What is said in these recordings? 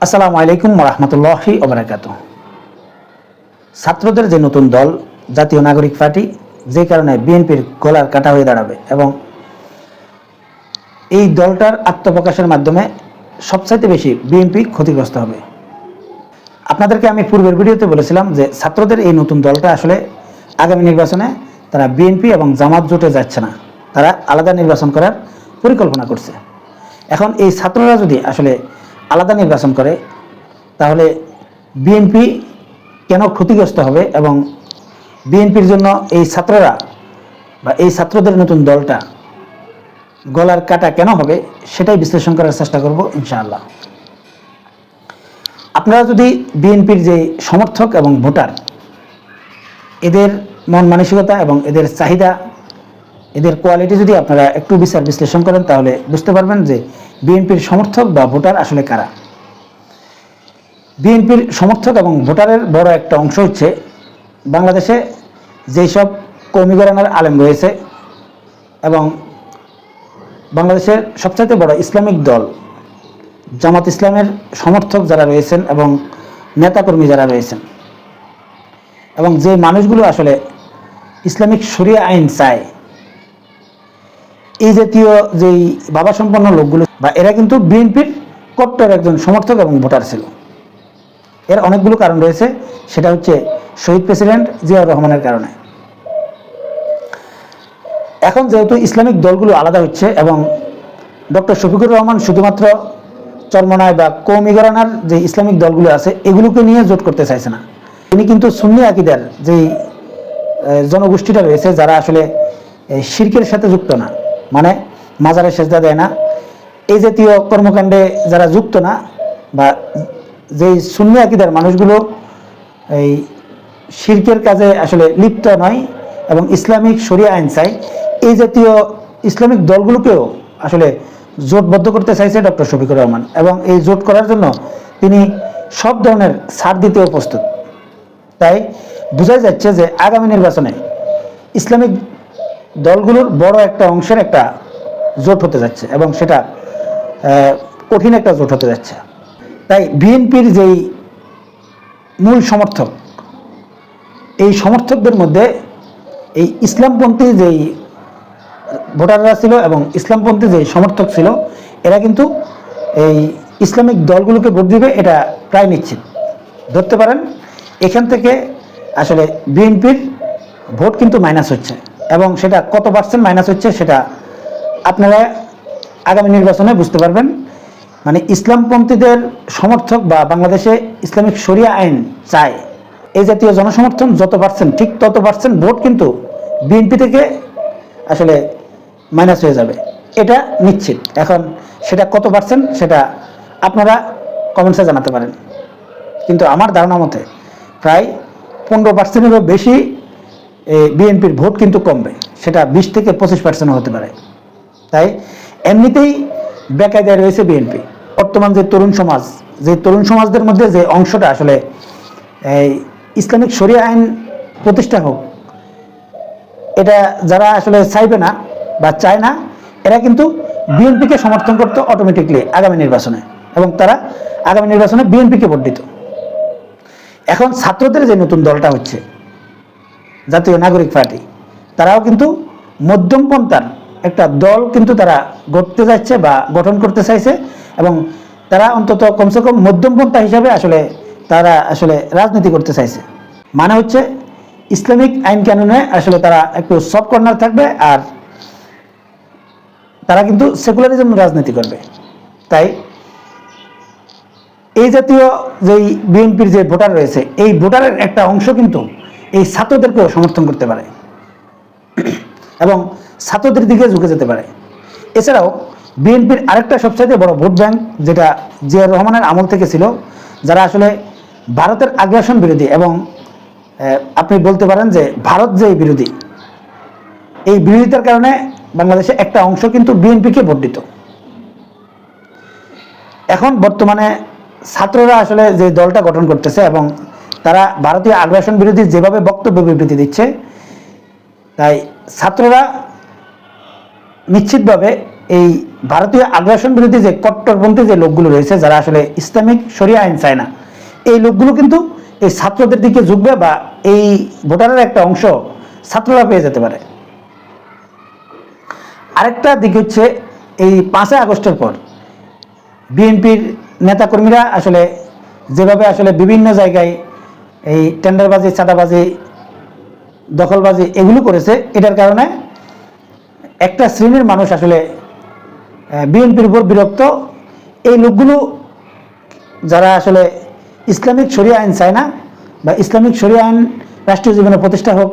আসসালামু আলাইকুম রহমতুল্লাহি ওবরাকাত ছাত্রদের যে নতুন দল, জাতীয় নাগরিক পার্টি, যে কারণে বিএনপির গলার কাটা হয়ে দাঁড়াবে এবং এই দলটার আত্মপ্রকাশের মাধ্যমে সবচাইতে বেশি বিএনপি ক্ষতিগ্রস্ত হবে। আপনাদেরকে আমি পূর্বের ভিডিওতে বলেছিলাম যে ছাত্রদের এই নতুন দলটা আসলে আগামী নির্বাচনে তারা বিএনপি এবং জামাত জোটে যাচ্ছে না। তারা আলাদা নির্বাচন করার পরিকল্পনা করছে। এখন এই ছাত্ররা যদি আসলে আলাদা নির্বাচন করে, তাহলে বিএনপি কেন ক্ষতিগ্রস্ত হবে এবং বিএনপির জন্য এই ছাত্ররা বা এই ছাত্রদের নতুন দলটা গলার কাটা কেন হবে সেটাই বিশ্লেষণ করার চেষ্টা করব, ইনশাআল্লাহ। আপনারা যদি বিএনপির যে সমর্থক এবং ভোটার, এদের মন মানসিকতা এবং এদের চাহিদা, এদের কোয়ালিটি যদি আপনারা একটু বিচার বিশ্লেষণ করেন, তাহলে বুঝতে পারবেন যে বিএনপির সমর্থক বা ভোটার আসলে কারা? বিএনপির সমর্থক এবং ভোটারের বড় একটা অংশ হচ্ছে বাংলাদেশে যেই সব কৌমিগরানার আলেম রয়েছে এবং বাংলাদেশের সবচাইতে বড় ইসলামিক দল জামাত ইসলামের সমর্থক যারা রয়েছেন এবং নেতাকর্মী যারা রয়েছেন। এবং যে মানুষগুলো আসলে ইসলামিক শরিয়া আইন চায় এই জাতীয় যেই বাবা সম্পন্ন লোকগুলো, বা এরা কিন্তু বিএনপির কট্টর একজন সমর্থক এবং ভোটার ছিল। এর অনেকগুলো কারণ রয়েছে, সেটা হচ্ছে শহীদ প্রেসিডেন্ট জিয়াউর রহমানের কারণে। এখন যেহেতু ইসলামিক দলগুলো আলাদা হচ্ছে এবং ডক্টর শফিকুর রহমান শুধুমাত্র চর্মনায় বা কৌমিগরানার যে ইসলামিক দলগুলো আছে, এগুলোকে নিয়ে জোট করতে চাইছে না। তিনি কিন্তু সুন্নি আকিদার যেই জনগোষ্ঠীটা রয়েছে, যারা আসলে শির্কের সাথে যুক্ত না। মানে মাজারে সেজদা দেয় না। এই জাতীয় কর্মকাণ্ডে যারা যুক্ত না বা যেই সুন্নি আকিদার মানুষগুলো এই শির্কের কাজে আসলে লিপ্ত নয় এবং ইসলামিক শরিয়া আইন চাই এই জাতীয় ইসলামিক দলগুলোকেও আসলে জোটবদ্ধ করতে চাইছে ডক্টর শফিকুর রহমান এবং এই জোট করার জন্য তিনি সব ধরনের ছাড় দিতেও প্রস্তুত। তাই বোঝাই যাচ্ছে যে আগামী নির্বাচনে ইসলামিক দলগুলোর বড় একটা অংশের একটা জোট হতে যাচ্ছে এবং সেটা কঠিন একটা জোট হতে যাচ্ছে। তাই বিএনপির যেই মূল সমর্থক, এই সমর্থকদের মধ্যে এই ইসলামপন্থী যেই ভোটাররা ছিল এবং ইসলামপন্থী যে সমর্থক ছিল, এরা কিন্তু এই ইসলামিক দলগুলোকে ভোট দিবে, এটা প্রায় নিশ্চিত। ধরতে পারেন, এখান থেকে আসলে বিএনপির ভোট কিন্তু মাইনাস হচ্ছে। এবং সেটা কত পার্সেন্ট মাইনাস হচ্ছে সেটা আপনারা আগামী নির্বাচনে বুঝতে পারবেন। মানে ইসলামপন্থীদের সমর্থক বা বাংলাদেশে ইসলামিক শরিয়া আইন চায়। এই জাতীয় জনসমর্থন যত পার্সেন্ট ঠিক তত পার্সেন্ট ভোট কিন্তু বিএনপি থেকে আসলে মাইনাস হয়ে যাবে। এটা নিশ্চিত। এখন সেটা কত পার্সেন্ট সেটা আপনারা কমেন্টসে জানাতে পারেন। কিন্তু আমার ধারণা মতে প্রায় পনেরো পার্সেন্টেরও বেশি বিএনপির ভোট কিন্তু কমবে। সেটা বিশ থেকে পঁচিশ পার্সেন্ট হতে পারে। তাই এমনিতেই বেকায়দায় রয়েছে বিএনপি। বর্তমান যে তরুণ সমাজ, যে তরুণ সমাজদের মধ্যে যে অংশটা আসলে ইসলামিক শরিয়া আইন প্রতিষ্ঠা হোক, এটা যারা আসলে চাইবে না বা চায় না, এরা কিন্তু বিএনপিকে সমর্থন করতো অটোমেটিকলি আগামী নির্বাচনে এবং তারা আগামী নির্বাচনে বিএনপিকে ভোট দিত। এখন ছাত্রদের যে নতুন দলটা হচ্ছে জাতীয় নাগরিক পার্টি। তারাও কিন্তু মধ্যমপন্থার একটা দল কিন্তু তারা গড়তে যাচ্ছে বা গঠন করতে চাইছে এবং তারা অন্তত কমসে কম মধ্যমপন্থা হিসাবে আসলে তারা আসলে রাজনীতি করতে চাইছে। মানে হচ্ছে ইসলামিক আইন কানুনে আসলে তারা একটু সফট কর্নার থাকবে আর তারা কিন্তু সেকুলারিজম রাজনীতি করবে। তাই এই জাতীয় যেই বিএনপির যে ভোটার রয়েছে, এই ভোটারের একটা অংশ কিন্তু এই ছাত্রদেরকেও সমর্থন করতে পারে। এবং ছাত্রদের দিকে ঝুঁকে যেতে পারে। এছাড়াও বিএনপির আরেকটা সবচাইতে বড় ভোট ব্যাংক, যেটা জিয়াউর রহমানের আমল থেকে ছিল, যারা আসলে ভারতের আগ্রাসন বিরোধী এবং আপনি বলতে পারেন যে ভারত যে বিরোধী, এই বিরোধিতার কারণে বাংলাদেশে একটা অংশ কিন্তু বিএনপিকে ভোট দিত। এখন বর্তমানে ছাত্ররা আসলে যে দলটা গঠন করতেছে এবং তারা ভারতীয় আগ্রাসন বিরোধী যেভাবে বক্তব্য বিবৃতি দিচ্ছে, তাই ছাত্ররা নিশ্চিতভাবে এই ভারতীয় আগ্রাসন বিরোধী যে কট্টরপন্থী যে লোকগুলো রয়েছে, যারা আসলে ইসলামিক শরিয়া আইন চায় না, এই লোকগুলো কিন্তু এই ছাত্রদের দিকে ঝুঁকবে বা এই ভোটারের একটা অংশ ছাত্ররা পেয়ে যেতে পারে। আরেকটা দিক হচ্ছে এই পাঁচই আগস্টের পর বিএনপির নেতাকর্মীরা আসলে যেভাবে আসলে বিভিন্ন জায়গায় এই টেন্ডারবাজি, চাঁদাবাজি, দখলবাজি এগুলো করেছে। এটার কারণে একটা শ্রেণির মানুষ আসলে বিএনপির উপর বিরক্ত। এই লোকগুলো যারা আসলে ইসলামিক শরিয়া আইন চায় না বা ইসলামিক শরিয়া আইন রাষ্ট্রীয় জীবনে প্রতিষ্ঠা হোক,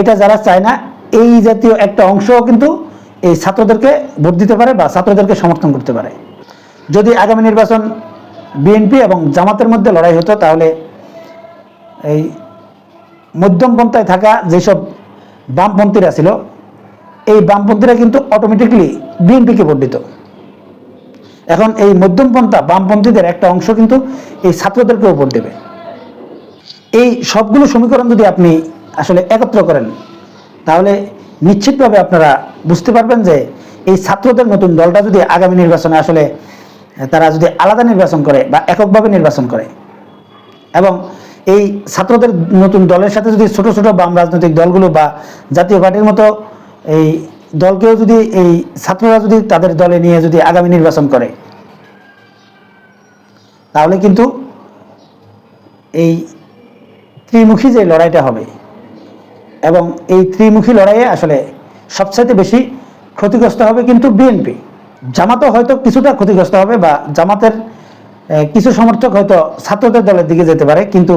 এটা যারা চায় না, এই জাতীয় একটা অংশও কিন্তু এই ছাত্রদেরকে ভোট দিতে পারে বা ছাত্রদেরকে সমর্থন করতে পারে। যদি আগামী নির্বাচন বিএনপি এবং জামাতের মধ্যে লড়াই হতো, তাহলে এই মধ্যমপন্থায় থাকা যেসব বামপন্থীরা ছিল, এই বামপন্থীরা কিন্তু অটোমেটিকলি বিএনপিকে ভোট দিত। এখন এই মধ্যমপন্থা বামপন্থীদের একটা অংশ কিন্তু এই ছাত্রদেরকেও ভোট দেবে। এই সবগুলো সমীকরণ যদি আপনি আসলে একত্র করেন, তাহলে নিশ্চিতভাবে আপনারা বুঝতে পারবেন যে এই ছাত্রদের নতুন দলটা যদি আগামী নির্বাচনে আসলে তারা যদি আলাদা নির্বাচন করে বা এককভাবে নির্বাচন করে এবং এই ছাত্রদের নতুন দলের সাথে যদি ছোট ছোট বাম রাজনৈতিক দলগুলো বা জাতীয় পার্টির মতো এই দলকেও যদি এই ছাত্ররা যদি তাদের দলে নিয়ে যদি আগামী নির্বাচন করে, তাহলে কিন্তু এই ত্রিমুখী যে লড়াইটা হবে এবং এই ত্রিমুখী লড়াইয়ে আসলে সবচাইতে বেশি ক্ষতিগ্রস্ত হবে কিন্তু বিএনপি। জামাতও হয়তো কিছুটা ক্ষতিগ্রস্ত হবে বা জামাতের কিছু সমর্থক হয়তো ছাত্রদের দলের দিকে যেতে পারে, কিন্তু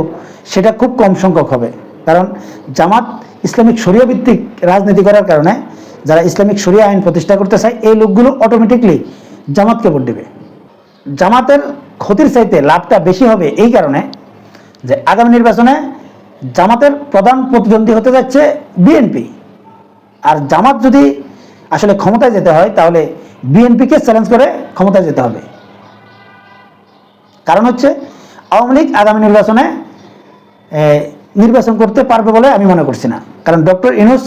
সেটা খুব কম সংখ্যক হবে। কারণ জামাত ইসলামিক শরিয়া ভিত্তিক রাজনীতি করার কারণে যারা ইসলামিক শরিয়া আইন প্রতিষ্ঠা করতে চায়, এই লোকগুলো অটোমেটিকলি জামাতকে ভোট দেবে। জামাতের ক্ষতির চাইতে লাভটা বেশি হবে এই কারণে যে আগামী নির্বাচনে জামাতের প্রধান প্রতিদ্বন্দ্বী হতে যাচ্ছে বিএনপি আর জামাত যদি আসলে ক্ষমতায় যেতে হয়, তাহলে বিএনপিকে চ্যালেঞ্জ করে ক্ষমতায় যেতে হবে। কারণ হচ্ছে আওয়ামী লীগ আগামী নির্বাচনে নির্বাচন করতে পারবে বলে আমি মনে করছি না। কারণ ডক্টর ইনুস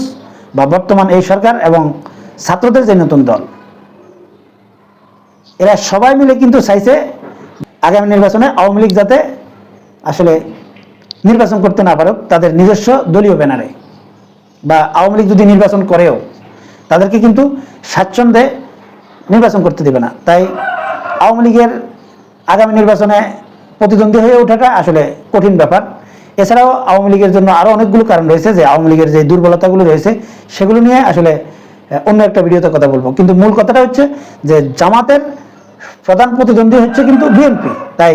বা বর্তমান এই সরকার এবং ছাত্রদের যে নতুন দল, এরা সবাই মিলে কিন্তু চাইছে আগামী নির্বাচনে আওয়ামী লীগ যাতে আসলে নির্বাচন করতে না পারুক, তাদের নিজস্ব দলীয় ব্যানারে। বা আওয়ামী লীগ যদি নির্বাচন করেও, তাদেরকে কিন্তু স্বাচ্ছন্দ্যে নির্বাচন করতে দেবে না। তাই আওয়ামী লীগের আগামী নির্বাচনে প্রতিদ্বন্দ্বী হয়ে ওঠাটা আসলে কঠিন ব্যাপার। এছাড়াও আওয়ামী লীগের জন্য আরও অনেকগুলো কারণ রয়েছে, যে আওয়ামী লীগের যে দুর্বলতাগুলো রয়েছে, সেগুলো নিয়ে আসলে অন্য একটা ভিডিওতে কথা বলব। কিন্তু মূল কথাটা হচ্ছে যে জামাতের প্রধান প্রতিদ্বন্দ্বী হচ্ছে কিন্তু বিএনপি। তাই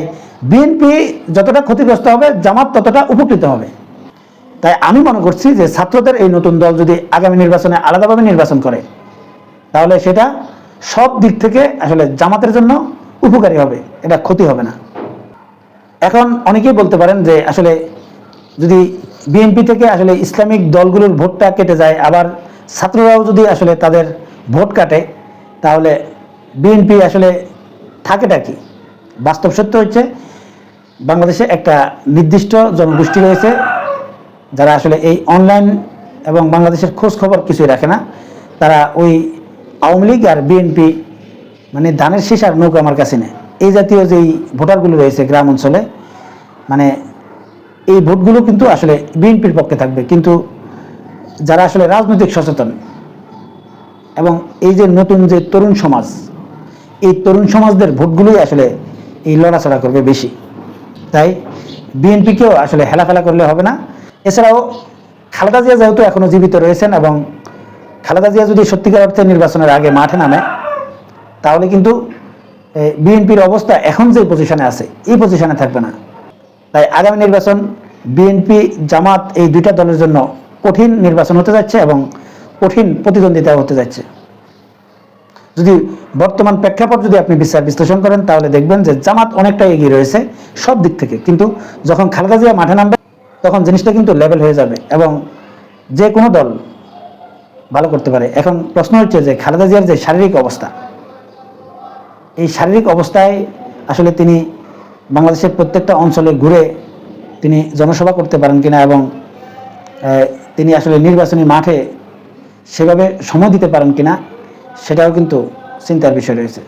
বিএনপি যতটা ক্ষতিগ্রস্ত হবে, জামাত ততটা উপকৃত হবে। তাই আমি মনে করছি যে ছাত্রদের এই নতুন দল যদি আগামী নির্বাচনে আলাদাভাবে নির্বাচন করে, তাহলে সেটা সব দিক থেকে আসলে জামাতের জন্য উপকারী হবে, এটা ক্ষতি হবে না। এখন অনেকেই বলতে পারেন যে আসলে যদি বিএনপি থেকে আসলে ইসলামিক দলগুলোর ভোটটা কেটে যায়, আবার ছাত্ররাও যদি আসলে তাদের ভোট কাটে, তাহলে বিএনপি আসলে থাকেটা কি? বাস্তব সত্য হচ্ছে, বাংলাদেশে একটা নির্দিষ্ট জনগোষ্ঠী রয়েছে, যারা আসলে এই অনলাইন এবং বাংলাদেশের খোঁজ খবর কিছুই রাখে না। তারা ওই আওয়ামী লীগ আর বিএনপি মানে ধানের শীষ আর নৌকা আমার কাছে নেই। এই জাতীয় যেই ভোটারগুলো রয়েছে গ্রাম অঞ্চলে মানে এই ভোটগুলো কিন্তু আসলে বিএনপির পক্ষে থাকবে। কিন্তু যারা আসলে রাজনৈতিক সচেতন এবং এই যে নতুন যে তরুণ সমাজ, এই তরুণ সমাজদের ভোটগুলোই আসলে এই লড়াচড়া করবে বেশি। তাই বিএনপিকেও আসলে হেলাফেলা করলে হবে না। এছাড়াও খালেদা জিয়া যেহেতু এখনও জীবিত রয়েছেন এবং খালেদা জিয়া যদি সত্যিকার অর্থে নির্বাচনের আগে মাঠে নামে তাহলে কিন্তু বিএনপির অবস্থা এখন যে পজিশনে আছে, এই পজিশনে থাকবে না। তাই আগামী নির্বাচন বিএনপি, জামাত এই দুইটা দলের জন্য কঠিন নির্বাচন হতে যাচ্ছে এবং কঠিন প্রতিদ্বন্দ্বিতা হতে যাচ্ছে। যদি বর্তমান প্রেক্ষাপট যদি আপনি বিচার বিশ্লেষণ করেন, তাহলে দেখবেন যে জামাত অনেকটা এগিয়ে রয়েছে সব দিক থেকে। কিন্তু যখন খালেদা জিয়া মাঠে নামবে, তখন জিনিসটা কিন্তু লেভেল হয়ে যাবে এবং যে কোনো দল ভালো করতে পারে। এখন প্রশ্ন হচ্ছে যে খালেদা জিয়ার যে শারীরিক অবস্থা এই শারীরিক অবস্থায় আসলে তিনি বাংলাদেশের প্রত্যেকটা অঞ্চলে ঘুরে তিনি জনসভা করতে পারেন কিনা এবং তিনি আসলে নির্বাচনী মাঠে সেভাবে সময় দিতে পারেন কিনা সেটাও কিন্তু চিন্তার বিষয় রয়েছে।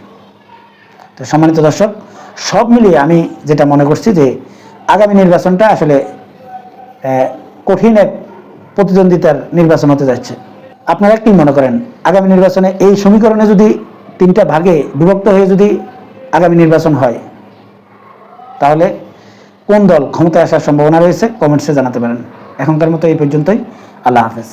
তো সম্মানিত দর্শক, সব মিলিয়ে আমি যেটা মনে করছি যে আগামী নির্বাচনটা আসলে কঠিন এক প্রতিদ্বন্দ্বিতার নির্বাচন হতে যাচ্ছে। আপনারা কি মনে করেন, আগামী নির্বাচনে এই সমীকরণে যদি তিনটা ভাগে বিভক্ত হয়ে যদি আগামী নির্বাচন হয়, তাহলে কোন দল ক্ষমতায় আসার সম্ভাবনা রয়েছে? কমেন্টসে জানাতে পারেন। এখনকার মতো এই পর্যন্তই। আল্লাহ হাফেজ।